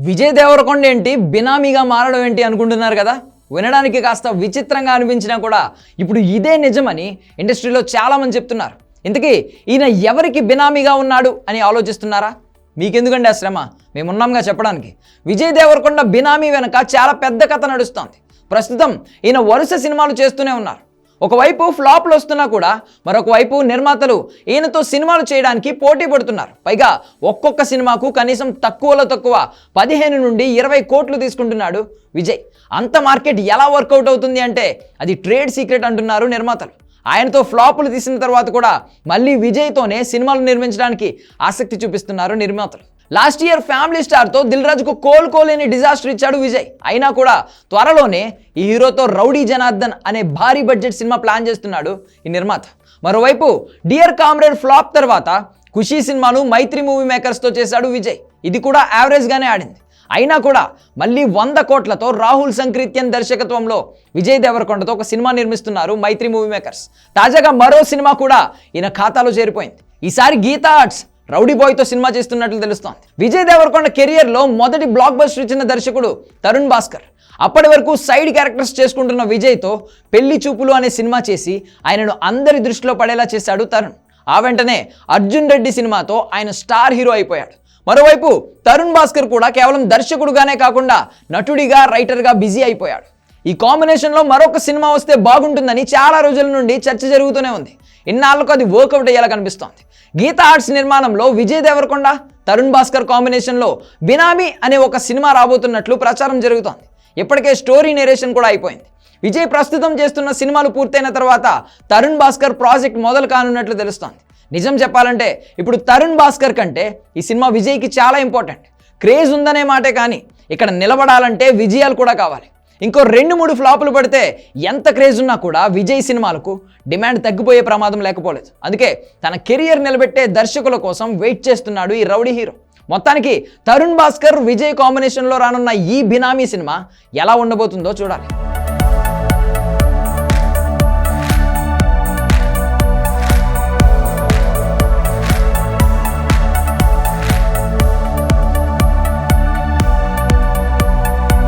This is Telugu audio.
విజయ్ దేవరకొండ ఏంటి? బినామీగా మారడం ఏంటి అనుకుంటున్నారు కదా? వినడానికి కాస్త విచిత్రంగా అనిపించినా కూడా ఇప్పుడు ఇదే నిజమని ఇండస్ట్రీలో చాలామంది చెప్తున్నారు. ఇంతకీ ఈయన ఎవరికి బినామీగా ఉన్నాడు అని ఆలోచిస్తున్నారా? మీకెందుకండి ఆ శ్రమ? మేమున్నాంగా చెప్పడానికి. విజయ్ దేవరకొండ బినామీ వెనక చాలా పెద్ద కథ నడుస్తోంది. ప్రస్తుతం ఈయన వరుస సినిమాలు చేస్తూనే ఉన్నారు. ఒకవైపు ఫ్లాప్లు వస్తున్నా కూడా మరొక వైపు నిర్మాతలు ఈయనతో సినిమాలు చేయడానికి పోటీ పడుతున్నారు. పైగా ఒక్కొక్క సినిమాకు కనీసం తక్కువలో తక్కువ పదిహేను నుండి ఇరవై కోట్లు తీసుకుంటున్నాడు విజయ్. అంత మార్కెట్ ఎలా వర్కౌట్ అవుతుంది అంటే అది ట్రేడ్ సీక్రెట్ అంటున్నారు నిర్మాతలు. ఆయనతో ఫ్లాపులు తీసిన తర్వాత కూడా మళ్ళీ విజయ్తోనే సినిమాలు నిర్మించడానికి ఆసక్తి చూపిస్తున్నారు నిర్మాతలు. లాస్ట్ ఇయర్ ఫ్యామిలీ స్టార్తో దిల్రాజుకు కోలుకోలేని డిజాస్టర్ ఇచ్చాడు విజయ్. అయినా కూడా త్వరలోనే ఈ హీరోతో రౌడీ జనార్దన్ అనే భారీ బడ్జెట్ సినిమా ప్లాన్ చేస్తున్నాడు ఈ నిర్మాత. మరోవైపు డియర్ కామ్రేడ్ ఫ్లాప్ తర్వాత ఖుషీ సినిమాను మైత్రి మూవీ మేకర్స్తో చేశాడు విజయ్. ఇది కూడా యావరేజ్గానే ఆడింది. అయినా కూడా మళ్ళీ వంద కోట్లతో రాహుల్ సంక్రిత్యన్ దర్శకత్వంలో విజయ్ దేవరకొండతో ఒక సినిమా నిర్మిస్తున్నారు మైత్రి మూవీ మేకర్స్. తాజాగా మరో సినిమా కూడా ఈయన ఖాతాలో చేరిపోయింది. ఈసారి గీతా ఆర్ట్స్ రౌడీ బాయ్తో సినిమా చేస్తున్నట్లు తెలుస్తోంది. విజయ్ దేవరకొండ కెరియర్లో మొదటి బ్లాక్ బస్టర్ ఇచ్చిన దర్శకుడు తరుణ్ భాస్కర్. అప్పటి వరకు సైడ్ క్యారెక్టర్స్ చేసుకుంటున్న విజయ్తో పెళ్ళి చూపులు అనే సినిమా చేసి ఆయనను అందరి దృష్టిలో పడేలా చేశాడు తరుణ్. ఆ వెంటనే అర్జున్ రెడ్డి సినిమాతో ఆయన స్టార్ హీరో అయిపోయాడు. మరోవైపు తరుణ్ భాస్కర్ కూడా కేవలం దర్శకుడుగానే కాకుండా నటుడిగా రైటర్గా బిజీ అయిపోయాడు. ఈ కాంబినేషన్లో మరొక సినిమా వస్తే బాగుంటుందని చాలా రోజుల నుండి చర్చ జరుగుతూనే ఉంది. ఇన్నాళ్ళకు అది వర్కౌట్ అయ్యేలా కనిపిస్తోంది. గీత ఆర్ట్స్ నిర్మాణంలో విజయ్ దేవరకొండ తరుణ్ భాస్కర్ కాంబినేషన్లో బినామీ అనే ఒక సినిమా రాబోతున్నట్లు ప్రచారం జరుగుతోంది. ఇప్పటికే స్టోరీ నేరేషన్ కూడా అయిపోయింది. విజయ్ ప్రస్తుతం చేస్తున్న సినిమాలు పూర్తయిన తర్వాత తరుణ్ భాస్కర్ ప్రాజెక్ట్ మొదలు కానున్నట్లు తెలుస్తోంది. నిజం చెప్పాలంటే ఇప్పుడు తరుణ్ భాస్కర్ కంటే ఈ సినిమా విజయ్కి చాలా ఇంపార్టెంట్. క్రేజ్ ఉందనే మాటే కానీ ఇక్కడ నిలబడాలంటే విజయాలు కూడా కావాలి. ఇంకో రెండు మూడు ఫ్లాపులు పడితే ఎంత క్రేజ్ ఉన్నా కూడా విజయ్ సినిమాలకు డిమాండ్ తగ్గిపోయే ప్రమాదం లేకపోలేదు. అందుకే తన కెరియర్ నిలబెట్టే దర్శకుల కోసం వెయిట్ చేస్తున్నాడు ఈ రౌడీ హీరో. మొత్తానికి తరుణ్ భాస్కర్ విజయ్ కాంబినేషన్లో రానున్న ఈ బినామీ సినిమా ఎలా ఉండబోతుందో చూడాలి.